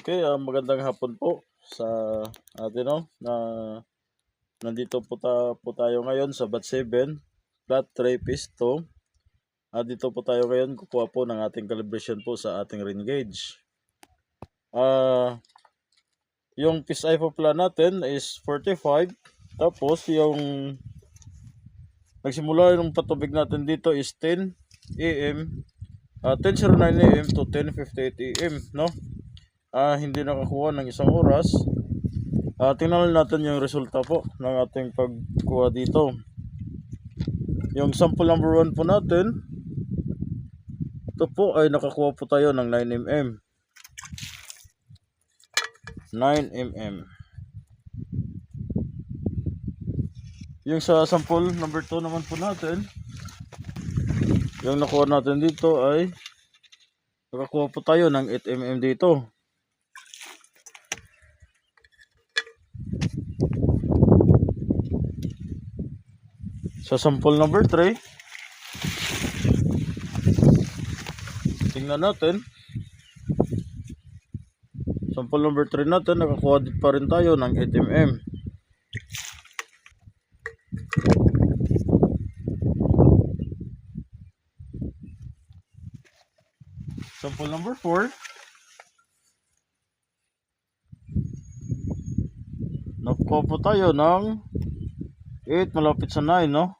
Okay, ah, magandang hapon po sa atin no na nandito po, ta, po tayo ngayon sa Bat 7 flat tray pisto. Ah, dito po tayo ngayon kukuha po ng ating calibration po sa ating ring gauge. Ah, yung PSI po pala natin is 45 tapos yung nagsimula yung patubig natin dito is 10 AM ah 10.09 AM to 10.58 AM no ah, hindi nakakuha ng isang oras. Ah, tingnan natin yung resulta po ng ating pagkuha dito. Yung sample number 1 po natin, ito po ay nakakuha po tayo ng 9mm. 9mm. Yung sa sample number 2 naman po natin, yung nakuha natin dito ay nakakuha po tayo ng 8mm dito. Sa sample number 3, tingnan natin. Sample number 3 natin, nakakuha pa rin tayo ng 8mm. Sample number 4, nakuha po tayo ng 8 malapit sa 9, no?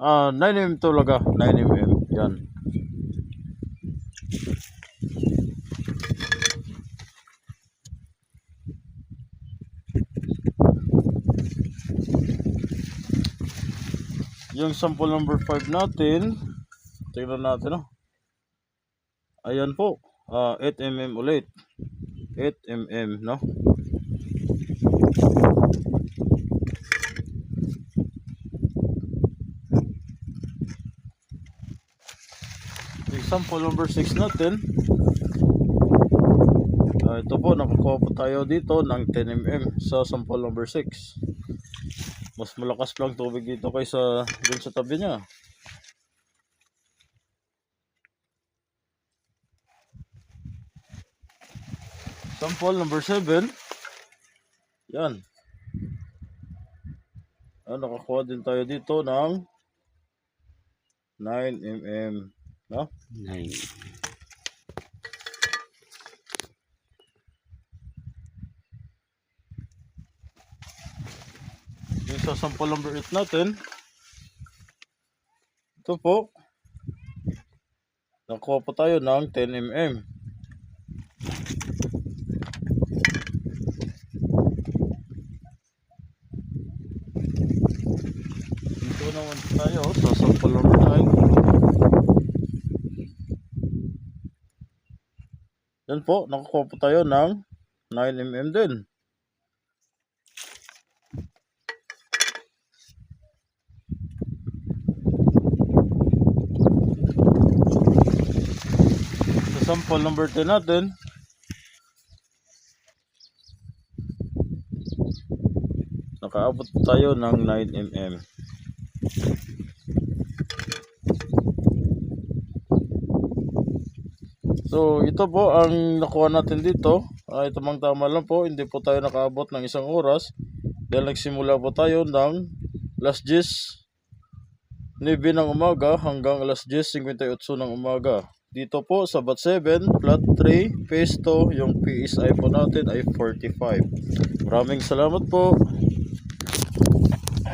Ah, 9mm talaga. 9mm. Yan. Yung sample number 5 natin, tingnan natin, no? Ayan po. Ah, 8mm ulit. 8mm, no? Example number 6 natin. Ah, ito po, nakakuha po tayo dito ng 10mm sa sample number 6. Mas malakas lang tubig dito kaysa dun sa tabi niya. Sample number 7. Yan. Ah, nakakuha din tayo dito ng 9mm. No? Nine. Yung sa sample number 8 natin, ito po, nakuha po tayo ng 10mm. Dito naman tayo sa sample number 9. Yan po, nakakuha po tayo ng 9mm din. Sa sample number 10 natin, nakaabot tayo ng 9mm. So, ito po ang nakuha natin dito. Ah, ito mang tama lang po, hindi po tayo nakaabot ng isang oras. Dahil nagsimula po tayo ng last 10 9 ng umaga hanggang alas 10.58 ng umaga. Dito po sa Bat 7, Flat 3, Phase 2, yung PSI po natin ay 45. Maraming salamat po.